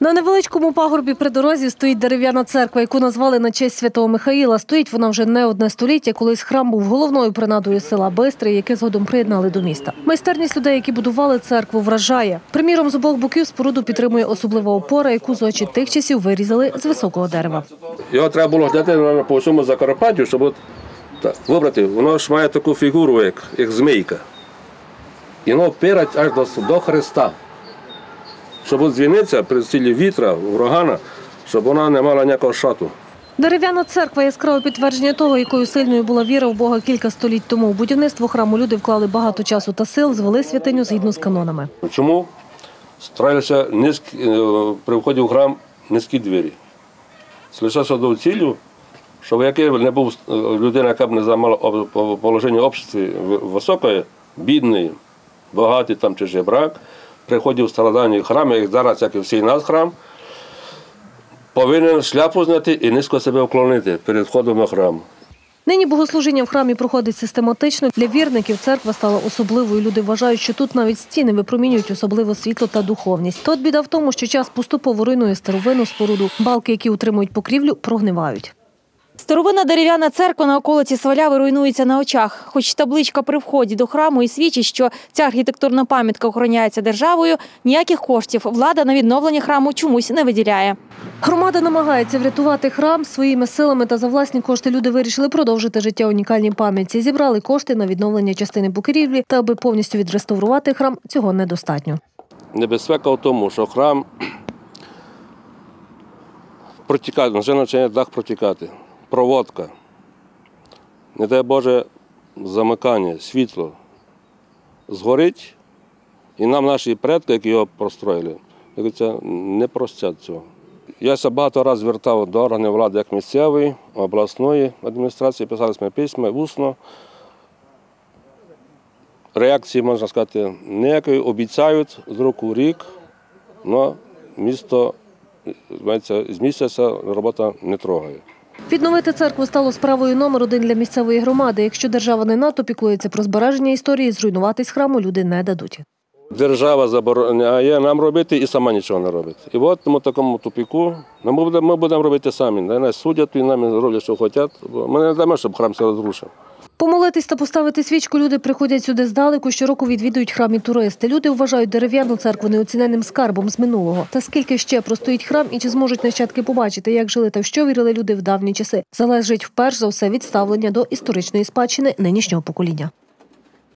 На невеличкому пагорбі при дорозі стоїть дерев'яна церква, яку назвали на честь святого Михаїла. Стоїть вона вже не одне століття. Колись храм був головною принадою села Бистрий, яке згодом приєднали до міста. Майстерність людей, які будували церкву, вражає. Приміром, з обох боків споруду підтримує особлива опора, яку з очі тих часів вирізали з високого дерева. Його треба було глядати по всьому Закарпаттю, щоб от, вибрати. Воно ж має таку фігуру, як, як змійка. І воно пирать аж до, до Христа. Щоб от дзвіниця при силі вітра, урагана, щоб вона не мала ніякого шату. Дерев'яна церква яскраве підтвердження того, якою сильною була віра в Бога кілька століть тому. У будівництво храму люди вклали багато часу та сил, звели святиню згідно з канонами. Чому старалися низькі, е, при вході в храм низькі двері? Слишався до цілю, щоб який не був е, людина, яка б не займала положення в обществі високої, бідний, багатий там чи жебрак, приходив стародавній храм, як зараз, як і всій нас храм, повинен шляпу зняти і низько себе вклонити перед входом на храм. Нині богослужіння в храмі проходить систематично. Для вірників церква стала особливою. Люди вважають, що тут навіть стіни випромінюють особливо світло та духовність. Та біда в тому, що час поступово руйнує старовину споруду. Балки, які утримують покрівлю, прогнивають. Старовинна дерев'яна церква на околиці Сваляви руйнується на очах. Хоч табличка при вході до храму і свідчить, що ця архітектурна пам'ятка охороняється державою, ніяких коштів влада на відновлення храму чомусь не виділяє. Громада намагається врятувати храм своїми силами та за власні кошти. Люди вирішили продовжити життя унікальній пам'ятці. Зібрали кошти на відновлення частини покрівлі, та аби повністю відреставрувати храм, цього недостатньо. Небезпека в тому, що храм протікає, вже починає дах протікати. Проводка. Не дай Боже, замикання, світло. Згорить, і нам наші предки, які його простроїли, не простять цього. Я багато разів звертав до органів влади як місцевої, обласної адміністрації, писали ми письма, усно. Реакції, можна сказати, ніякої обіцяють з року в рік, але місто з місяця робота не трогає. Відновити церкву стало справою номер один для місцевої громади. Якщо держава не надто піклується про збереження історії, зруйнуватись храму люди не дадуть. Держава забороняє нам робити і сама нічого не робить. І от ми в такому тупіку. Ну, Ми будемо, ми будемо робити самі. Нас судять і нам роблять, що хочуть. Ми не дамо, щоб храм все розрушив. Помолитись та поставити свічку люди приходять сюди здалеку. Щороку відвідують храм і туристи. Люди вважають дерев'яну церкву неоціненним скарбом з минулого. Та скільки ще простоїть храм і чи зможуть нащадки побачити, як жили та в що вірили люди в давні часи, залежить вперш за все від ставлення до історичної спадщини нинішнього покоління.